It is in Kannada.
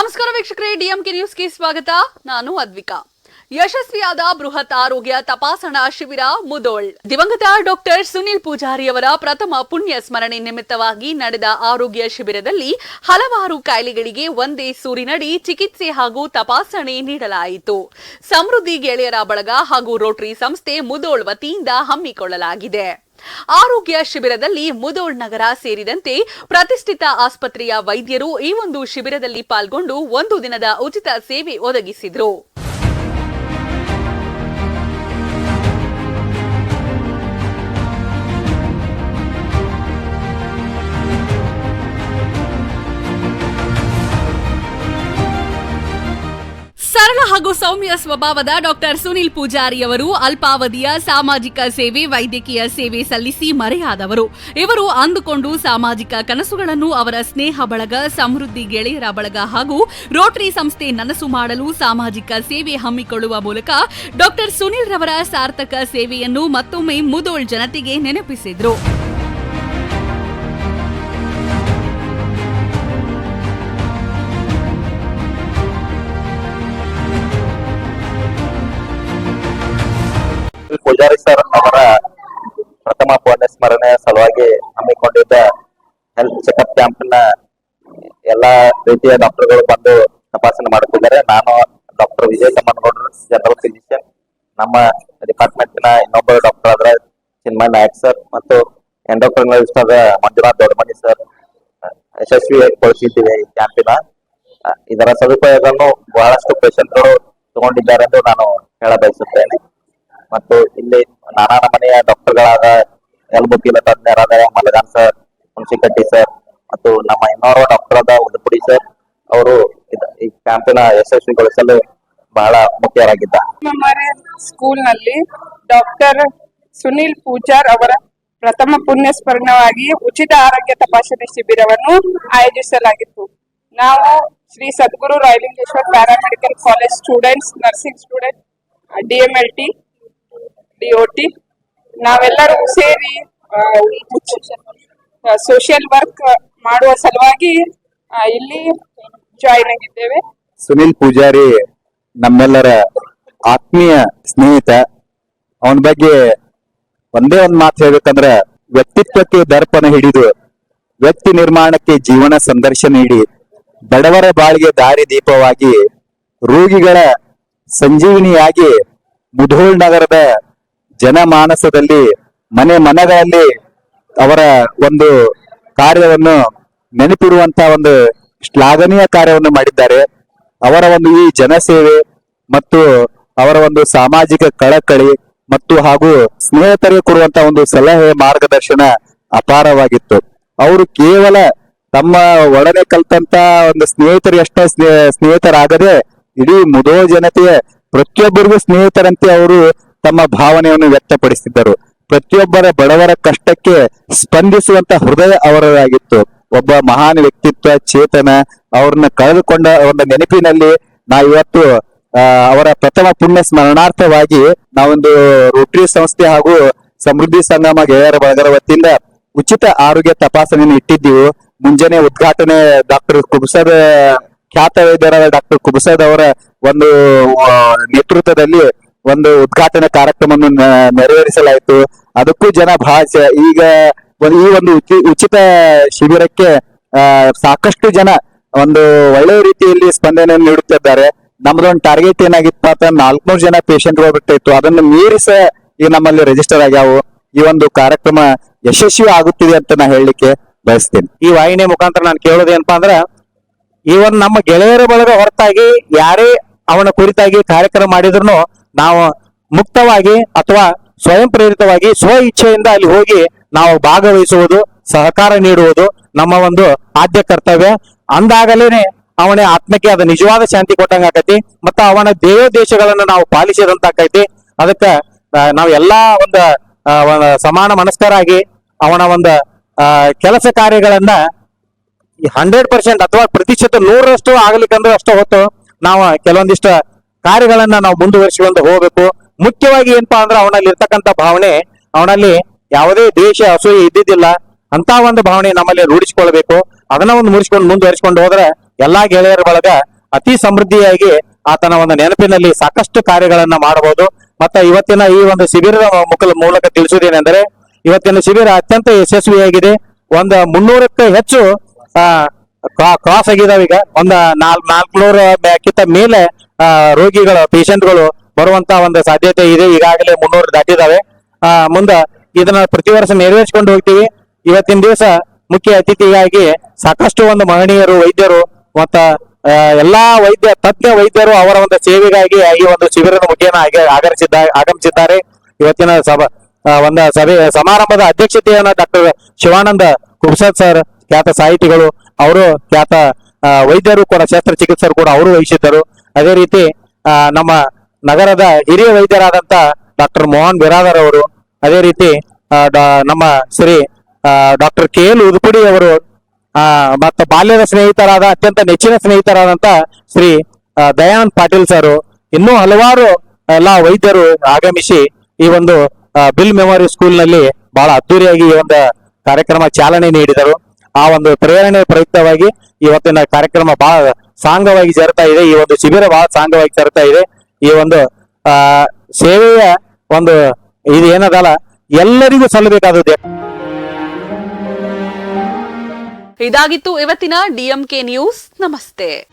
ನಮಸ್ಕಾರ ವೀಕ್ಷಕರೇ, ಡಿಎಂಕೆ ನ್ಯೂಸ್ಗೆ ಸ್ವಾಗತ. ನಾನು ಅದ್ವಿಕಾ. ಯಶಸ್ವಿಯಾದ ಬೃಹತ್ ಆರೋಗ್ಯ ತಪಾಸಣಾ ಶಿಬಿರ ಮುದೋಳ್ ದಿವಂಗತ ಡಾಕ್ಟರ್ ಸುನಿಲ್ ಪೂಜಾರಿ ಅವರ ಪ್ರಥಮ ಪುಣ್ಯ ಸ್ಮರಣೆ ನಿಮಿತ್ತವಾಗಿ ನಡೆದ ಆರೋಗ್ಯ ಶಿಬಿರದಲ್ಲಿ ಹಲವಾರು ಕಾಯಿಲೆಗಳಿಗೆ ಒಂದೇ ಸೂರಿನಡಿ ಚಿಕಿತ್ಸೆ ಹಾಗೂ ತಪಾಸಣೆ ನೀಡಲಾಯಿತು. ಸಮೃದ್ಧಿ ಗೆಳೆಯರ ಬಳಗ ಹಾಗೂ ರೋಟರಿ ಸಂಸ್ಥೆ ಮುದೋಳ್ ವತಿಯಿಂದ ಹಮ್ಮಿಕೊಳ್ಳಲಾಗಿದೆ. ಆರೋಗ್ಯ ಶಿಬಿರದಲ್ಲಿ ಮುದೋಳ್ ನಗರ ಸೇರಿದಂತೆ ಪ್ರತಿಷ್ಠಿತ ಆಸ್ಪತ್ರೆಯ ವೈದ್ಯರು ಈ ಒಂದು ಶಿಬಿರದಲ್ಲಿ ಪಾಲ್ಗೊಂಡು ಒಂದು ದಿನದ ಉಚಿತ ಸೇವೆ ಒದಗಿಸಿದ್ರು. ಸರಳ ಹಾಗೂ ಸೌಮ್ಯ ಸ್ವಭಾವದ ಡಾಕ್ಟರ್ ಸುನಿಲ್ ಪೂಜಾರಿ ಅವರು ಅಲ್ಪಾವಧಿಯ ಸಾಮಾಜಿಕ ಸೇವೆ, ವೈದ್ಯಕೀಯ ಸೇವೆ ಸಲ್ಲಿಸಿ ಮರೆಯಾದವರು. ಇವರು ಅಂದುಕೊಂಡು ಸಾಮಾಜಿಕ ಕನಸುಗಳನ್ನು ಅವರ ಸ್ನೇಹ ಬಳಗ, ಸಮೃದ್ಧಿ ಗೆಳೆಯರ ಬಳಗ ಹಾಗೂ ರೋಟರಿ ಸಂಸ್ಥೆ ನನಸು ಮಾಡಲು ಸಾಮಾಜಿಕ ಸೇವೆ ಹಮ್ಮಿಕೊಳ್ಳುವ ಮೂಲಕ ಡಾಕ್ಟರ್ ಸುನಿಲ್ ರವರ ಸಾರ್ಥಕ ಸೇವೆಯನ್ನು ಮತ್ತೊಮ್ಮೆ ಮುದೋಳ್ ಜನತೆಗೆ ನೆನಪಿಸಿದ್ರು. ಸ್ಮರಣೆ ಸಲುವಾಗಿ ಹಮ್ಮಿಕೊಂಡಿದ್ದ ಹೆಲ್ತ್ ಚೆಕಪ್ ಕ್ಯಾಂಪ್ನ ಎಲ್ಲಾ ರೀತಿಯ ಡಾಕ್ಟರ್ಗಳು ಬಂದು ತಪಾಸಣೆ ಮಾಡುತ್ತಿದ್ದಾರೆ. ನಾನು ಡಾಕ್ಟರ್ ವಿಜಯ್ ಕಮ್ಮನಗೌಡರು ಜನರಲ್ ಫಿಸಿಷಿಯನ್ ನಮ್ಮ ಡಿಪಾರ್ಟ್ಮೆಂಟ್ನ ಇನ್ನೊಬ್ಬರು ಡಾಕ್ಟರ್ ಆದ್ರೆ ಚಿನ್ಮಯ್ ನಾಯಕ್ ಸರ್ ಮತ್ತು ಎಂಡೋಕ್ರಿನಾಲಜಿಸ್ಟ್ ಆದ ಮಂಜುನಾಥ್ ದೊಡ್ಡಮನಿ ಸರ್ ಯಶಸ್ವಿಗೊಳಿಸಿದ್ದೀವಿ ಈ ಕ್ಯಾಂಪಿನ ಇದರ ಸದುಪಯೋಗವನ್ನು ಬಹಳಷ್ಟು ಪೇಷಂಟ್ಗಳು ತಗೊಂಡಿದ್ದಾರೆ ಎಂದು ನಾನು ಹೇಳ ಬಯಸುತ್ತೇನೆ ಮತ್ತು ಇಲ್ಲಿ ನಾನಾ ನಮನೆಯ ಡಾಕ್ಟರ್ಗಳಾದ ಎಲ್ಬುಕಿಲ ತಜ್ಞರಾದ ಮಲಗಾನ್ ಸರ್ ಹುಣಸಿಕಟ್ಟಿ ಸರ್, ಮತ್ತು ನಮ್ಮ ಇನ್ನೋರ್ವ ಡಾಕ್ಟರ್ ಆದ ಉದಪುಡಿ ಸರ್, ಅವರು ಈ ಕ್ಯಾಂಪಿನ ಯಶಸ್ವಿಗೊಳಿಸಲು ಬಹಳ ಮುಖ್ಯರಾಗಿದ್ದ. ಸ್ಕೂಲ್ನಲ್ಲಿ ಡಾಕ್ಟರ್ ಸುನಿಲ್ ಪೂಜಾರ್ ಅವರ ಪ್ರಥಮ ಪುಣ್ಯ ಸ್ಮರಣವಾಗಿ ಉಚಿತ ಆರೋಗ್ಯ ತಪಾಸಣೆ ಶಿಬಿರವನ್ನು ಆಯೋಜಿಸಲಾಗಿತ್ತು. ನಾವು Shri Sadguru Rayalingeshwar paramedical college students, nursing student DMLT DOT ನಾವೆಲ್ಲರೂ ಸೇರಿ ಸೋಷಿಯಲ್ ವರ್ಕ್ ಮಾಡುವ ಸಲುವಾಗಿ ಇಲ್ಲಿ ಜಾಯಿನ್ ಆಗಿದ್ದೇವೆ. ಸುನಿಲ್ ಪೂಜಾರಿ ನಮ್ಮೆಲ್ಲರ ಆತ್ಮೀಯ ಸ್ನೇಹಿತ. ಅವನ ಬಗ್ಗೆ ಒಂದೇ ಒಂದ್ ಮಾತು ಹೇಳ್ಬೇಕಂದ್ರ, ವ್ಯಕ್ತಿತ್ವಕ್ಕೆ ದರ್ಪಣ ಹಿಡಿದು, ವ್ಯಕ್ತಿ ನಿರ್ಮಾಣಕ್ಕೆ ಜೀವನ ಸಂದರ್ಶನ ನೀಡಿ, ಬಡವರ ಬಾಳಿಗೆ ದಾರಿ ದೀಪವಾಗಿ, ರೋಗಿಗಳ ಸಂಜೀವಿನಿಯಾಗಿ ಮುಧೋಳ್ ನಗರದ ಜನಮಾನಸದಲ್ಲಿ, ಮನೆ ಮನಗಳಲ್ಲಿ ಅವರ ಒಂದು ಕಾರ್ಯವನ್ನು ನೆನಪಿರುವಂತ ಒಂದು ಶ್ಲಾಘನೀಯ ಕಾರ್ಯವನ್ನು ಮಾಡಿದ್ದಾರೆ. ಅವರ ಒಂದು ಈ ಜನಸೇವೆ ಮತ್ತು ಅವರ ಒಂದು ಸಾಮಾಜಿಕ ಕಳಕಳಿ ಮತ್ತು ಹಾಗೂ ಸ್ನೇಹಿತರಿಗೆ ಕೊಡುವಂತ ಒಂದು ಸಲಹೆ ಮಾರ್ಗದರ್ಶನ ಅಪಾರವಾಗಿತ್ತು. ಅವರು ಕೇವಲ ತಮ್ಮ ಒಡನೆ ಕಲ್ತಂತ ಒಂದು ಸ್ನೇಹಿತರಷ್ಟೇ ಸ್ನೇ- ಸ್ನೇಹಿತರಾಗದೆ ಇಡೀ ಮುದೋ ಜನತೆಯ ಪ್ರತಿಯೊಬ್ಬರಿಗೂ ಸ್ನೇಹಿತರಂತೆ ಅವರು ತಮ್ಮ ಭಾವನೆಯನ್ನು ವ್ಯಕ್ತಪಡಿಸಿದ್ದರು. ಪ್ರತಿಯೊಬ್ಬರ ಬಡವರ ಕಷ್ಟಕ್ಕೆ ಸ್ಪಂದಿಸುವಂತ ಹೃದಯ ಅವರದಾಗಿತ್ತು. ಒಬ್ಬ ಮಹಾನ್ ವ್ಯಕ್ತಿತ್ವ, ಚೇತನ, ಅವ್ರನ್ನ ಕಳೆದುಕೊಂಡ ಒಂದು ನೆನಪಿನಲ್ಲಿ ನಾವು ಇವತ್ತು ಅವರ ಪ್ರಥಮ ಪುಣ್ಯ ಸ್ಮರಣಾರ್ಥವಾಗಿ ನಾವೊಂದು ರೋಟರಿ ಸಂಸ್ಥೆ ಹಾಗೂ ಸಮೃದ್ಧಿ ಸಂಗಮ ಗೆಳೆಯರ ಬಳಗರ ವತಿಯಿಂದ ಉಚಿತ ಆರೋಗ್ಯ ತಪಾಸಣೆಯನ್ನು ಇಟ್ಟಿದ್ದೀವಿ. ಮುಂಜಾನೆ ಉದ್ಘಾಟನೆ ಡಾಕ್ಟರ್ ಕುಬಸದ, ಖ್ಯಾತ ವೈದ್ಯರಾದ ಡಾಕ್ಟರ್ ಕುಬಸದ್ ಅವರ ಒಂದು ನೇತೃತ್ವದಲ್ಲಿ ಒಂದು ಉದ್ಘಾಟನಾ ಕಾರ್ಯಕ್ರಮವನ್ನು ನೆರವೇರಿಸಲಾಯಿತು. ಅದಕ್ಕೂ ಜನ ಚ- ಈಗ ಈ ಒಂದು ಉಚಿ- ಉಚಿತ ಶಿಬಿರಕ್ಕೆ ಸಾಕಷ್ಟು ಜನ ಒಂದು ಒಳ್ಳೆ ರೀತಿಯಲ್ಲಿ ಸ್ಪಂದನೆ ನೀಡುತ್ತಿದ್ದಾರೆ. ನಮ್ದೊಂದು ಟಾರ್ಗೆಟ್ ಏನಾಗಿತ್ತು ಅಂತ ನಾಲ್ಕುನೂರು ಜನ ಪೇಷಂಟ್ ಬಿಟ್ಟಿತ್ತು. ಅದನ್ನು ಮೀರಿಸ ಈ ನಮ್ಮಲ್ಲಿ ರಿಜಿಸ್ಟರ್ ಆಗ್ಯಾವು. ಈ ಒಂದು ಕಾರ್ಯಕ್ರಮ ಯಶಸ್ವಿ ಆಗುತ್ತಿದೆ ಅಂತ ನಾ ಹೇಳಲಿಕ್ಕೆ ಬಯಸ್ತೇನೆ. ಈ ವಾಹಿನಿ ಮುಖಾಂತರ ನಾನು ಕೇಳೋದೇನಪ್ಪಾ ಅಂದ್ರ, ಈ ಒಂದು ನಮ್ಮ ಗೆಳೆಯರ ಬಳಗ ಹೊರತಾಗಿ ಯಾರೇ ಅವನ ಕುರಿತಾಗಿ ಕಾರ್ಯಕ್ರಮ ಮಾಡಿದ್ರು ನಾವು ಮುಕ್ತವಾಗಿ ಅಥವಾ ಸ್ವಯಂ ಪ್ರೇರಿತವಾಗಿ ಸ್ವ ಇಚ್ಛೆಯಿಂದ ಅಲ್ಲಿ ಹೋಗಿ ನಾವು ಭಾಗವಹಿಸುವುದು, ಸಹಕಾರ ನೀಡುವುದು ನಮ್ಮ ಒಂದು ಆದ್ಯ ಕರ್ತವ್ಯ. ಅಂದಾಗಲೇನೆ ಅವನೇ ಆತ್ಮಕ್ಕೆ ಅದು ನಿಜವಾದ ಶಾಂತಿ ಕೊಟ್ಟಂಗ ಆಕೈತಿ. ಮತ್ತ ಅವನ ದೇವೋದ್ದೇಶಗಳನ್ನ ನಾವು ಪಾಲಿಸಿದಂತ ಆಕೈತಿ. ಅದಕ್ಕ ನಾವು ಎಲ್ಲಾ ಒಂದು ಸಮಾನ ಮನಸ್ಕರಾಗಿ ಅವನ ಒಂದು ಕೆಲಸ ಕಾರ್ಯಗಳನ್ನ ಹಂಡ್ರೆಡ್ ಪರ್ಸೆಂಟ್ ಅಥವಾ ಪ್ರತಿಶತ ನೂರರಷ್ಟು ಆಗ್ಲಿಕ್ಕಂದ್ರೆ ಅಷ್ಟು ಹೊತ್ತು ನಾವು ಕೆಲವೊಂದಿಷ್ಟು ಕಾರ್ಯಗಳನ್ನ ನಾವು ಮುಂದುವರಿಸಿಕೊಂಡು ಹೋಗಬೇಕು. ಮುಖ್ಯವಾಗಿ ಏನಪ್ಪಾ ಅಂದ್ರೆ ಅವನಲ್ಲಿ ಇರ್ತಕ್ಕಂತ ಭಾವನೆ, ಅವನಲ್ಲಿ ಯಾವುದೇ ದೇಶ ಅಸೂಯೆ ಇದ್ದಿದ್ದಿಲ್ಲ. ಅಂತ ಒಂದು ಭಾವನೆ ನಮ್ಮಲ್ಲಿ ರೂಢಿಸಿಕೊಳ್ಬೇಕು. ಅದನ್ನ ಒಂದು ಮುರಿಸ್ಕೊಂಡು ಮುಂದುವರಿಸಿಕೊಂಡು ಹೋದ್ರೆ ಎಲ್ಲಾ ಗೆಳೆಯರ ಬಳಗ ಅತಿ ಸಮೃದ್ಧಿಯಾಗಿ ಆತನ ಒಂದು ನೆನಪಿನಲ್ಲಿ ಸಾಕಷ್ಟು ಕಾರ್ಯಗಳನ್ನ ಮಾಡಬಹುದು. ಮತ್ತೆ ಇವತ್ತಿನ ಈ ಒಂದು ಶಿಬಿರದ ಮುಖದ ಮೂಲಕ ತಿಳಿಸುವುದೇನೆಂದರೆ, ಇವತ್ತಿನ ಶಿಬಿರ ಅತ್ಯಂತ ಯಶಸ್ವಿಯಾಗಿದೆ. ಒಂದು ಮುನ್ನೂರಕ್ಕೆ ಹೆಚ್ಚು ಕ್ರಾಸ್ ಆಗಿದಾವೆ ಈಗ. ಒಂದ್ ನಾಲ್ ನಾಲ್ಕುನೂರ ಕಿತ್ತ ಮೇಲೆ ರೋಗಿಗಳು ಪೇಷಂಟ್ಗಳು ಬರುವಂತ ಒಂದು ಸಾಧ್ಯತೆ ಇದೆ. ಈಗಾಗಲೇ ಮುನ್ನೂರು ದಾಟಿದಾವೆ. ಮುಂದೆ ಇದನ್ನ ಪ್ರತಿ ವರ್ಷ ನೆರವೇರಿಸಿಕೊಂಡು ಹೋಗ್ತೀವಿ. ಇವತ್ತಿನ ದಿವಸ ಮುಖ್ಯ ಅತಿಥಿಯಾಗಿ ಸಾಕಷ್ಟು ಒಂದು ಮಹನೀಯರು, ವೈದ್ಯರು ಮತ್ತ ಎಲ್ಲಾ ವೈದ್ಯ, ತಜ್ಞ ವೈದ್ಯರು ಅವರ ಒಂದು ಸೇವೆಗಾಗಿ ಈ ಒಂದು ಶಿಬಿರದ ಆಗ- ಆಗಮಿಸಿದ್ದ, ಆಗಮಿಸಿದ್ದಾರೆ. ಇವತ್ತಿನ ಸಭಾ ಒಂದು ಸಭೆ, ಸಮಾರಂಭದ ಅಧ್ಯಕ್ಷತೆಯನ್ನ ಡಾಕ್ಟರ್ ಶಿವಾನಂದ ಕುಬ್ಸದ್ ಸರ್, ಖ್ಯಾತ ಸಾಹಿತಿಗಳು, ಅವರು ಖ್ಯಾತ ವೈದ್ಯರು ಕೂಡ, ಶಸ್ತ್ರಚಿಕಿತ್ಸರು ಕೂಡ ಅವರು ವಹಿಸಿದ್ದರು. ಅದೇ ರೀತಿ ನಮ್ಮ ನಗರದ ಹಿರಿಯ ವೈದ್ಯರಾದಂತ ಡಾಕ್ಟರ್ ಮೋಹನ್ ಬಿರಾದರ್ ಅವರು, ಅದೇ ರೀತಿ ನಮ್ಮ Shri doctor K L Udupudi ಅವರು ಮತ್ತು ಬಾಲ್ಯದ ಸ್ನೇಹಿತರಾದ, ಅತ್ಯಂತ ನೆಚ್ಚಿನ ಸ್ನೇಹಿತರಾದಂತ ಶ್ರೀ ದಯಾನಂದ್ ಪಾಟೀಲ್ ಸರ್, ಇನ್ನೂ ಹಲವಾರು ಎಲ್ಲ ವೈದ್ಯರು ಆಗಮಿಸಿ ಈ ಒಂದು ಬಿಲ್ ಮೆಮೊರಿ ಸ್ಕೂಲ್ನಲ್ಲಿ ಬಹಳ ಅದ್ದೂರಿಯಾಗಿ ಈ ಒಂದು ಕಾರ್ಯಕ್ರಮ ಚಾಲನೆ ನೀಡಿದರು. ಆ ಒಂದು ಪ್ರೇರಣೆ ಪ್ರಯುಕ್ತವಾಗಿ ಇವತ್ತಿನ ಕಾರ್ಯಕ್ರಮ ಬಹಳ ಸಾಂಗವಾಗಿ ಸೇರ್ತಾ ಇದೆ. ಈ ಒಂದು ಶಿಬಿರ ಬಹಳ ಸಾಂಗವಾಗಿ ಸೇರ್ತಾ ಇದೆ. ಈ ಒಂದು, ಆ, ಸೇವೆಯ ಒಂದು ಇದು ಏನದಲ್ಲ, ಎಲ್ಲರಿಗೂ ಸಲ್ಲಬೇಕಾದದ್ದು. ಇದಾಗಿತ್ತು ಇವತ್ತಿನ ಡಿಎಂಕೆ ನ್ಯೂಸ್. ನಮಸ್ತೆ.